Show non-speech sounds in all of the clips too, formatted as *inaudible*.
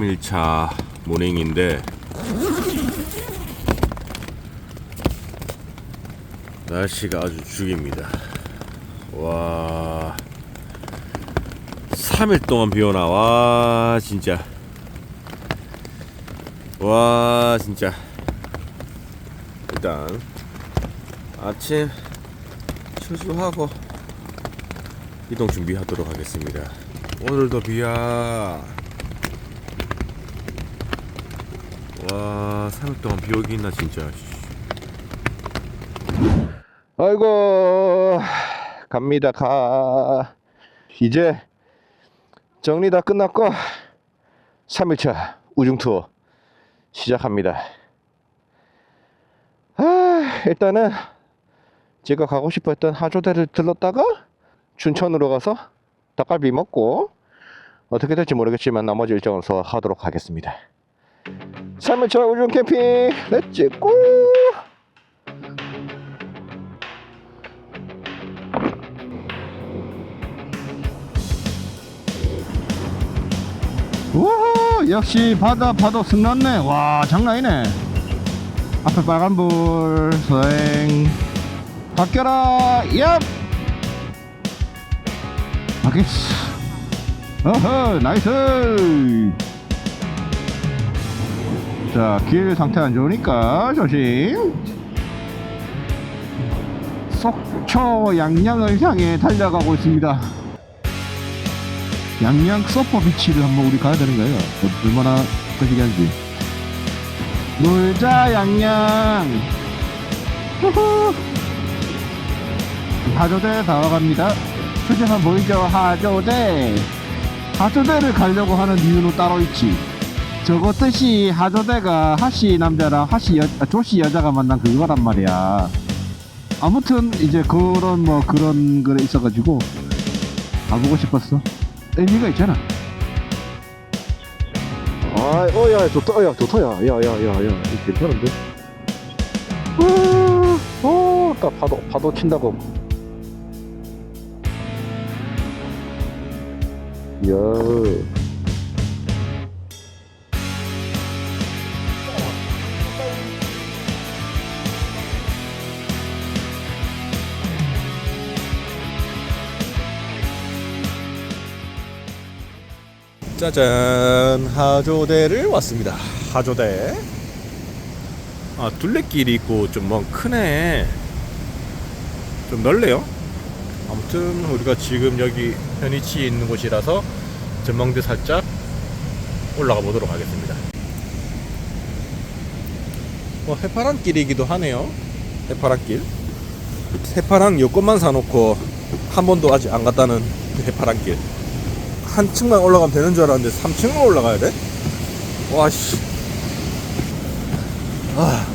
아, 3일차 모닝인데 날씨가 아주 죽입니다. 와, 3일 동안 비 오나 와 진짜 와 진짜 일단 아침 추수하고 이동 준비하도록 하겠습니다. 오늘도 비야. 와, 3일 동안 비 오기 있나 진짜. 아이고 갑니다 가. 이제 정리 다 끝났고 3일차 우중 투어 시작합니다. 아, 일단은 제가 가고 싶었던 하조대를 들렀다가 춘천으로 가서 닭갈비 먹고 어떻게 될지 모르겠지만 나머지 일정을 소화하도록 하겠습니다. 3일차 우중 캠핑. 렛츠 고! 우와 역시 바다 파도 승났네. 와 장난 아니네. 앞에 빨간불 서행 바뀌어라. 얍! 바뀌었어. 어허 나이스 자 길 상태 안 좋으니까 조심 속초 양양을 향해 달려가고 있습니다 양양 서퍼 비치를 한번 우리 가야 되는 거예요. 어, 얼마나 거시기 한지. 놀자 양양. 하조대 다 와갑니다. 표지판 보이죠? 하조대. 하조대를 가려고 하는 이유는 따로 있지. 저거 뜻이 하조대가 하씨 남자랑 하씨 여, 아, 조씨 여자가 만난 그거란 말이야. 아무튼 이제 그런 뭐 그런 거에 있어가지고 가보고 싶었어. 의미가 있잖아. 아, 어, 야, 좋다, 야, 좋다, 야, 야, 야, 야, 야, 괜찮은데? 어, 어, 딱 파도, 파도 친다고. 야. 짜잔. 하조대를 왔습니다. 하조대. 아 둘레길이 있고 좀뭐 크네. 좀 넓네요. 아무튼 우리가 지금 여기 현위치에 있는 곳이라서 전망대 살짝 올라가 보도록 하겠습니다. 뭐 해파란 길이기도 하네요. 해파란 길. 해파랑 여권만 사놓고 한 번도 아직 안 갔다는 그 해파란 길 한 층만 올라가면 되는 줄 알았는데 3층만 올라가야 돼? 와씨. 아.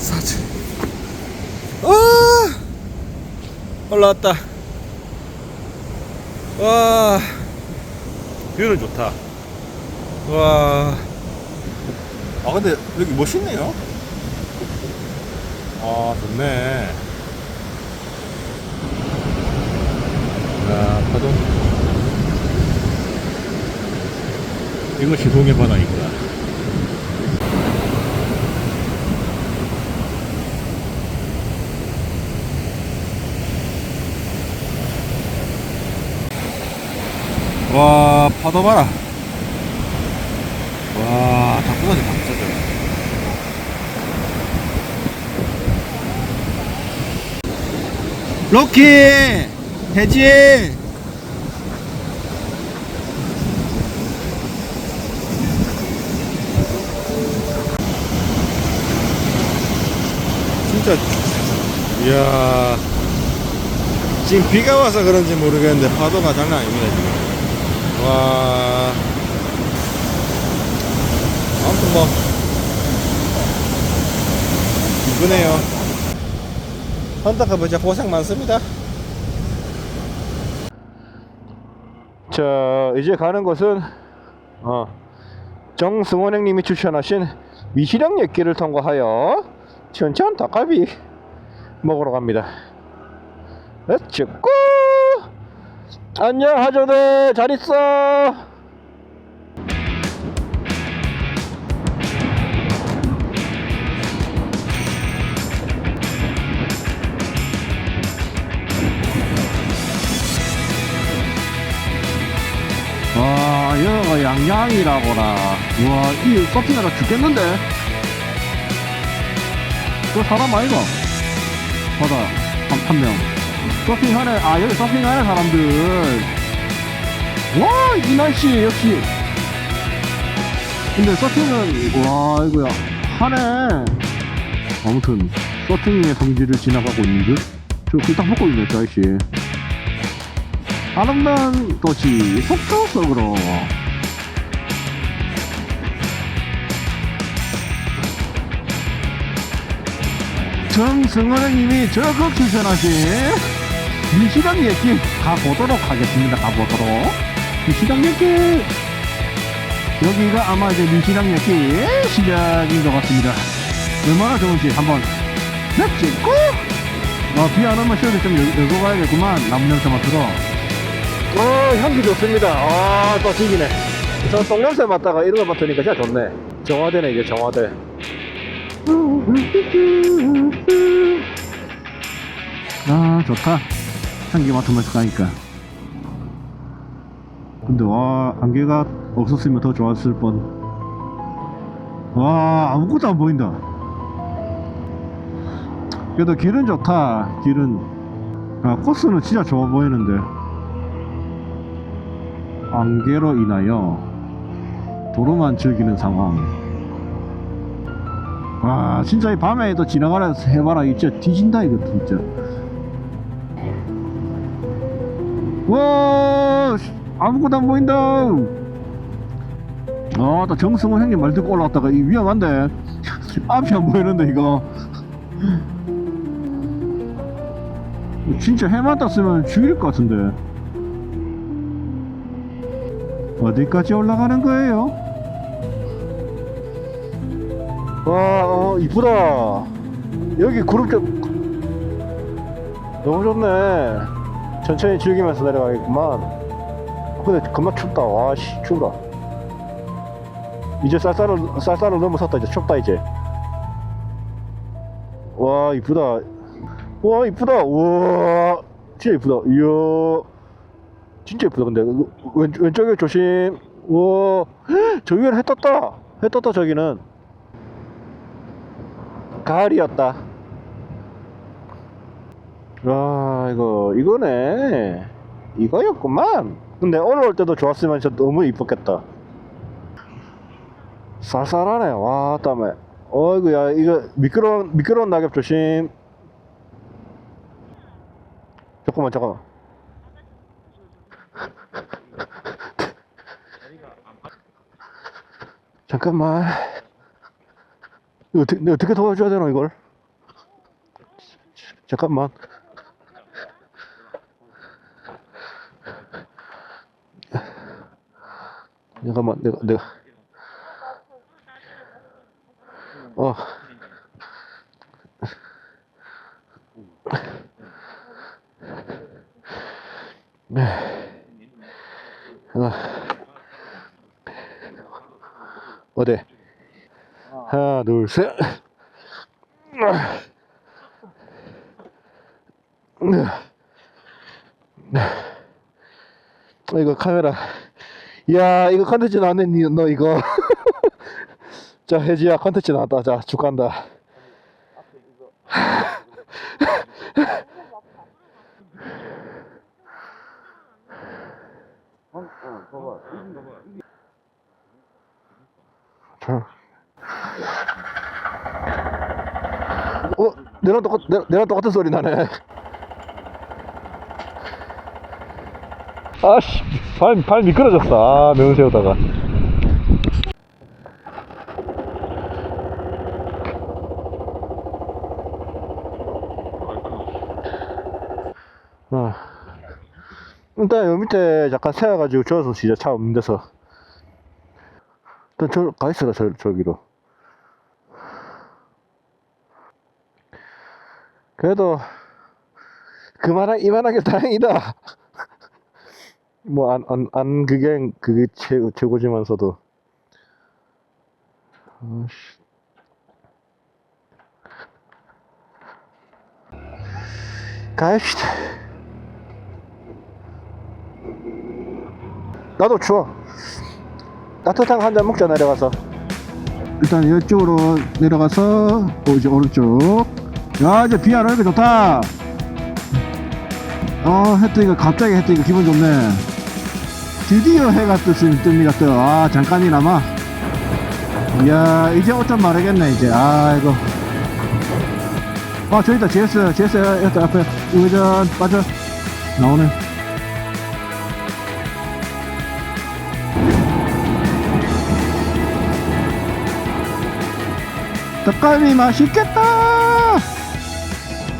4층. 아! 올라왔다. 와. 뷰는 좋다. 와. 아, 근데 여기 멋있네요. 아, 좋네. 야, 파도. 이것이 동해 바다이구나. 와, 파도 봐라. 와, 닭구가지 다 부서져. 로키 대지 진짜 이야. 지금 비가 와서 그런지 모르겠는데 파도가 장난 아닙니다 지금. 와. 아무튼 뭐 이쁘네요. 헌터커버 진짜 고생 많습니다. 자 이제 가는 곳은 어, 정승원 형님이 추천하신 미시령 역기를 통과하여 천천 닭갈비 먹으러 갑니다. 고! 안녕 하조대 잘 있어. 와, 여기가 양양이라고라. 와, 이 서핑하다 죽겠는데? 그 사람 아이가? 봐다, 한, 한 명. 서핑하네, 아, 여기 서핑하네, 사람들. 와, 이 날씨, 역시. 근데 서핑은, 와, 이거야, 하네. 아무튼, 서핑의 성지를 지나가고 있는 듯? 저, 그딱 먹고 있네, 저 아저씨. 아름다운 도시 속초 속으로 정승원님이 적극 추천하신 미시당 예길 가보도록 하겠습니다 가보도록 미시당 예길 여기가 아마 이제 미시당 예길 시작인 것 같습니다 얼마나 좋은지 한번 몇 찍고 어, 비안 오면 쉬어도 좀 열- 열고 가야겠구만 냄새만 들어 어 향기 좋습니다. 아또 지기네. 저 똥냄새 맡다가 이런 거 맡으니까 진짜 좋네. 정화대네 이제 정화대. 아 좋다. 향기 맡으면서 가니까. 근데 와 안개가 없었으면 더 좋았을 뻔와 아무것도 안 보인다. 그래도 길은 좋다 길은. 아 코스는 진짜 좋아 보이는데. 안개로 인하여 도로만 즐기는 상황 와 진짜 이 밤에도 지나가라 해봐라. 이 진짜 뒤진다 이거 진짜. 와 씨, 아무것도 안 보인다. 아나 정승호 형님 말 듣고 올라왔다가 이 위험한데. *laughs* 앞이 안 보이는데 이거. 진짜 해만 땄으면 죽일 것 같은데. 어디까지 올라가는 거예요? 와 어, 이쁘다. 여기 구름 좀 너무 좋네. 천천히 즐기면서 내려가겠구만. 근데 금방 춥다. 와 씨 춥다. 이제 쌀쌀을 쌀쌀을 넘어섰다. 이제 춥다 이제. 와 이쁘다. 와 이쁘다. 우와 진짜 이쁘다. 이야 진짜 이쁘다. 근데 왼 왼쪽에 조심. 우와 *gasps* 저기 위에 해 떴다. 해 떴다 저기는. 가을이었다. 아, 이거, 이거네. 이거였구만. 근데 오늘 올 때도 좋았으면 진짜 너무 이뻤겠다. 쌀쌀하네. 와, 땀에. 어이구야, 이거 미끄러운, 미끄러운 낙엽 조심. 잠깐만, 잠깐만. *laughs* 잠깐만. 이거 어떻게, 내가 어떻게 도와줘야 되나, 이걸? 잠깐만. 잠깐만, 내가, 내가. 어. 네. 하나. 어디? 하나, 둘, 셋. 어, 이거 카메라. 야, 이거 컨텐츠 나왔네, 니- 너 이거. *laughs* 자, 혜지야, 컨텐츠 나왔다. 자, 축한다. 자. 어, 내랑 똑같, 내, 내랑 똑같은 소리 나네. *laughs* 아씨, 발, 발 미끄러졌어. 아, 매운 새우다가. 어. 일단 여기 밑에 약간 세워가지고 저어서 진짜 차 없는 데서. 일단 저, 가있어라, 저, 저기로. 그래도, 그만한, 이만하게 다행이다. 뭐 안 안안 그게 그게 최 최고지만서도. 아씨. 가입시다. 나도 추워. 따뜻한 한 잔 먹자 내려가서. 일단 이쪽으로 내려가서 어, 이제 오른쪽 야 이제 비 안 오니까 좋다. 어 해 뜨니까 갑자기 해 뜨니까 기분 좋네. 드디어 해가 떴- 뜹니다 또아 잠깐이나마. 이야 이제 옷좀 마르겠네 이제. 아이고. 아 저기 있다 GS GS 여기 앞에. 우회전 빠져. 나오네. 떡갈비 맛있겠다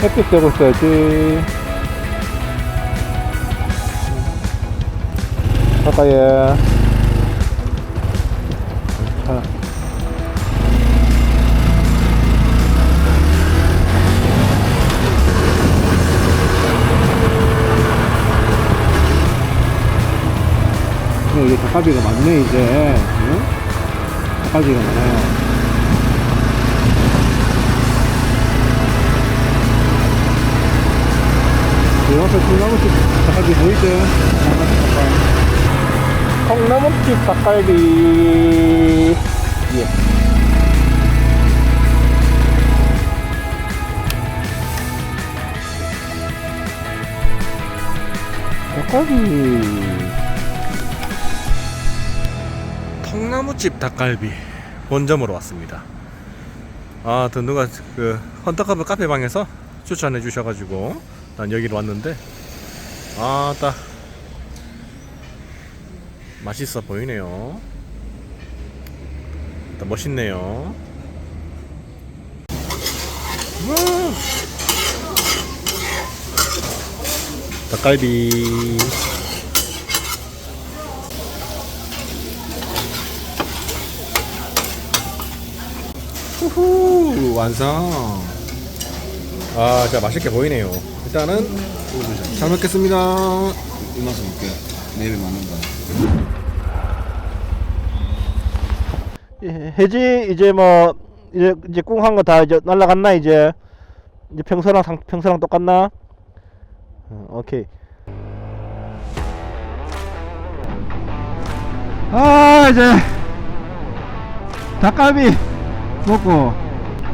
햇빛 쐬고 있어야지. 어, 이게 닭갈비가 많네, 이제. 응? 닭갈비가 많아요. 여기서 콩나물집 닭갈비 보이죠? 콩나물집 닭갈비 예. 닭갈비 통나무집 닭갈비 본점으로 왔습니다 아, 또 누가 그 헌터커브 카페방에서 추천해 주셔가지고 난 여기로 왔는데 아, 딱 맛있어 보이네요. 일단 멋있네요. 음! 닭갈비. 후후 완성. 아, 진짜 맛있게 보이네요. 일단은 잘 먹겠습니다. 이 맛을 볼게요. 내일 먹는다. 예, 해지 이제 뭐 이제 이제 꿍 한 거 다 이제 날라갔나 이제 이제 평소랑 상, 평소랑 똑같나? 어, 오케이. 아 이제 닭갈비 먹고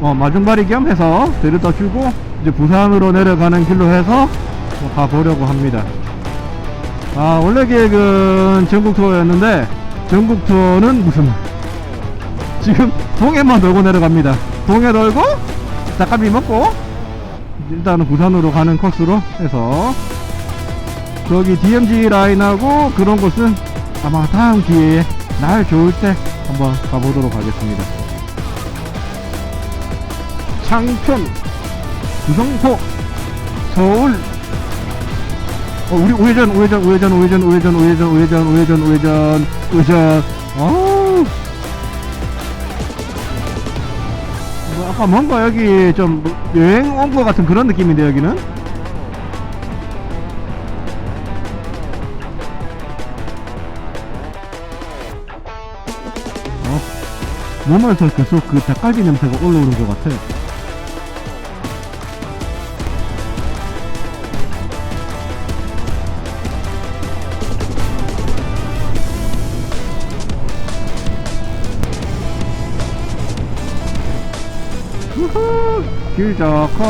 어, 마중바리 겸해서 데려다 주고 이제 부산으로 내려가는 길로 해서 뭐 가보려고 합니다. 아 원래 계획은 전국 투어였는데 전국 투어는 무슨 지금 동해만 돌고 내려갑니다. 동해 돌고 닭갈비 먹고 일단은 부산으로 가는 코스로 해서 저기 DMZ 라인하고 그런 곳은 아마 다음 기회에 날 좋을 때 한번 가보도록 하겠습니다. 창평, 구성포, 서울. 어, 우리 우회전, 우회전, 우회전, 우회전, 우회전, 우회전, 우회전, 우회전, 우회전, 우회전. 어우. 뭐 아까 뭔가 여기 좀 여행 온 것 같은 그런 느낌인데 여기는. 몸에서 계속 그 닭갈비 냄새가 올라오는 것 같아. 길 좋고.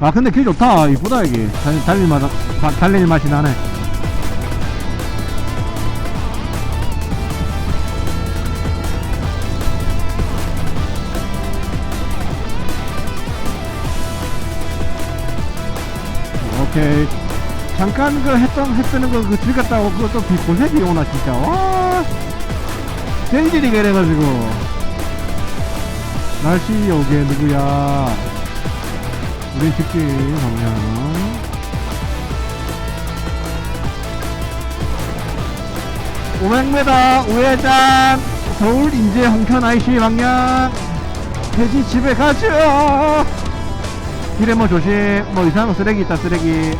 아 근데 길 좋다. 이쁘다 여기 달- 달릴 달릴 맛이 나네. 오케이 잠깐 그 했던 했던 거그 즐겼다고 그것도 비 고색이 오나 진짜. 와! 젠질이 그래가지고. 날씨 요게 누구야? 우리 집길 방향 500m 우회전. 서울 인제 홍천 IC 방향 돼지 집에 가죠. 길에 뭐 조심. 뭐 이상한 쓰레기 있다 쓰레기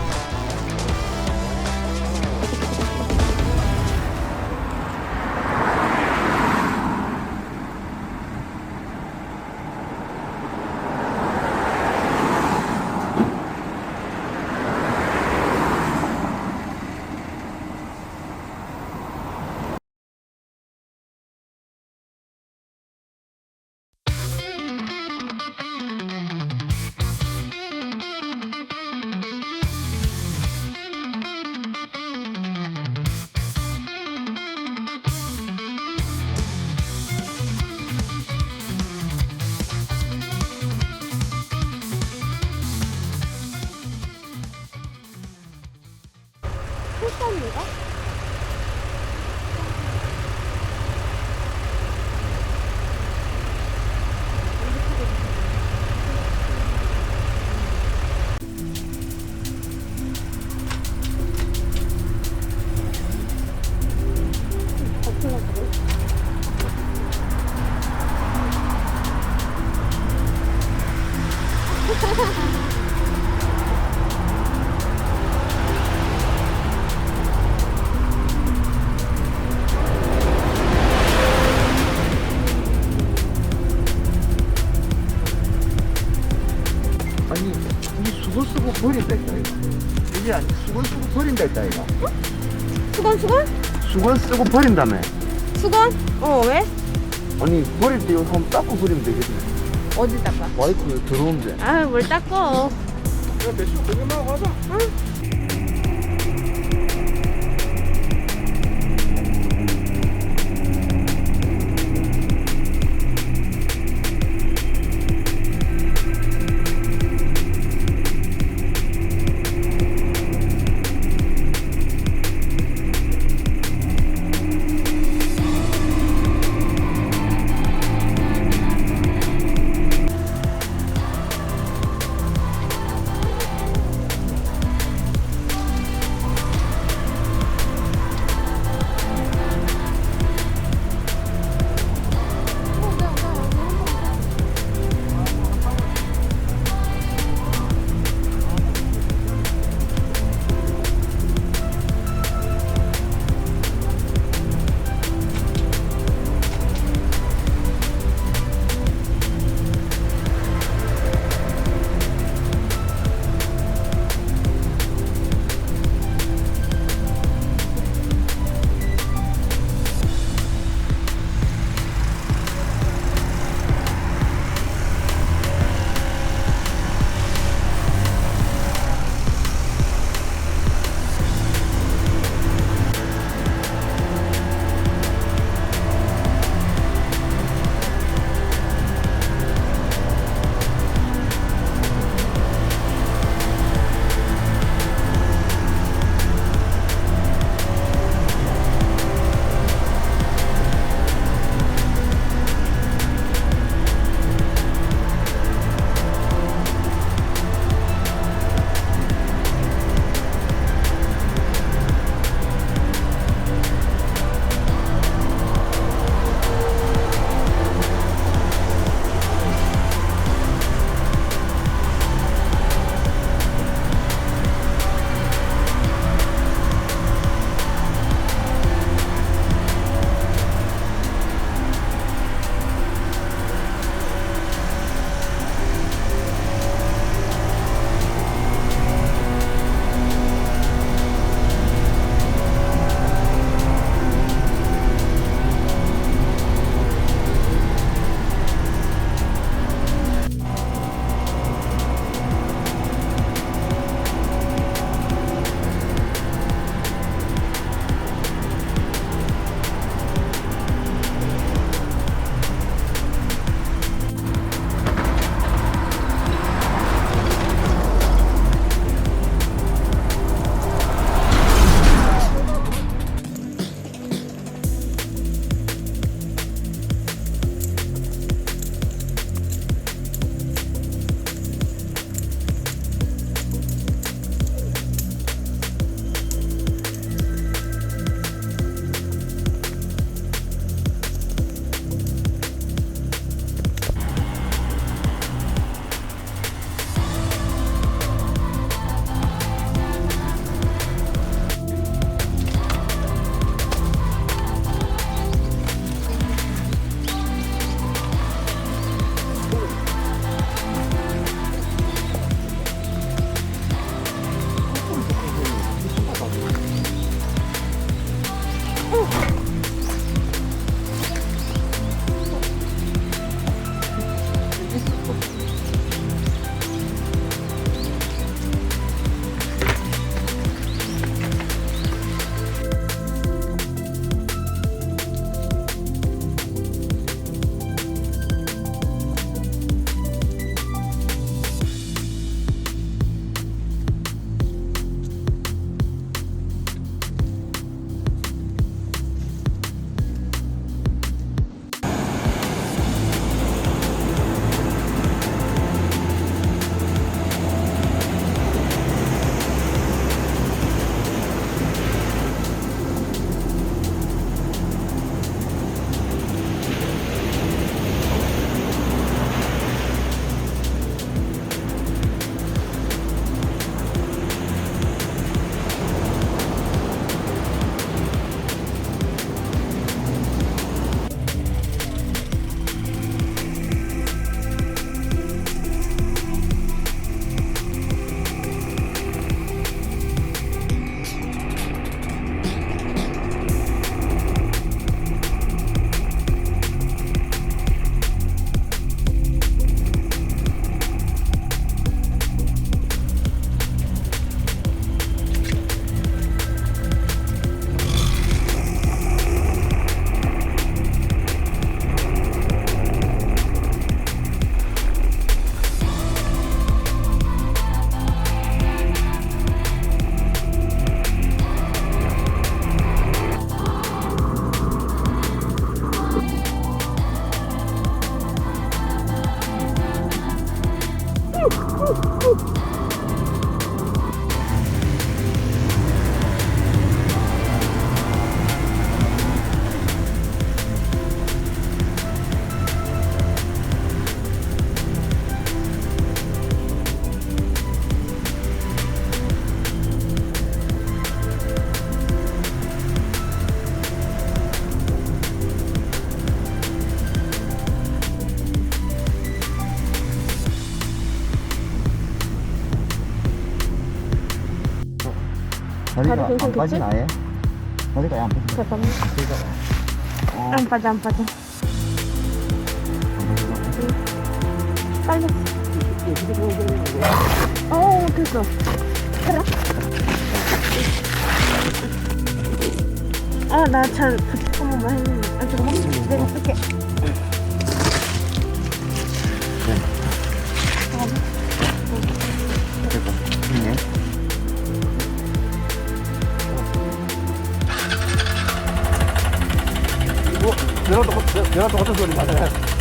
이게 아니 수건 쓰고 버린다 했다 이거 수건 수건? 수건 쓰고 버린다며 수건? 어 왜? 아니 버릴 때 이거 한번 닦고 버리면 되겠네 어디 닦아? 마이크 들어오는데 아뭘 닦어 야 배수 거기만 가자 다리가 다리 안? 빠지나 아예? 다리가 안 빠지나? 잠깐만. 어, 안 빠져, 안 빠져. 빨리. 어, 됐어. 해라. 아, 나잘한 번만 했는데. 아, 잠깐만. 내가 쓸게. 내가 또 내가 또 어떤 소리 맞아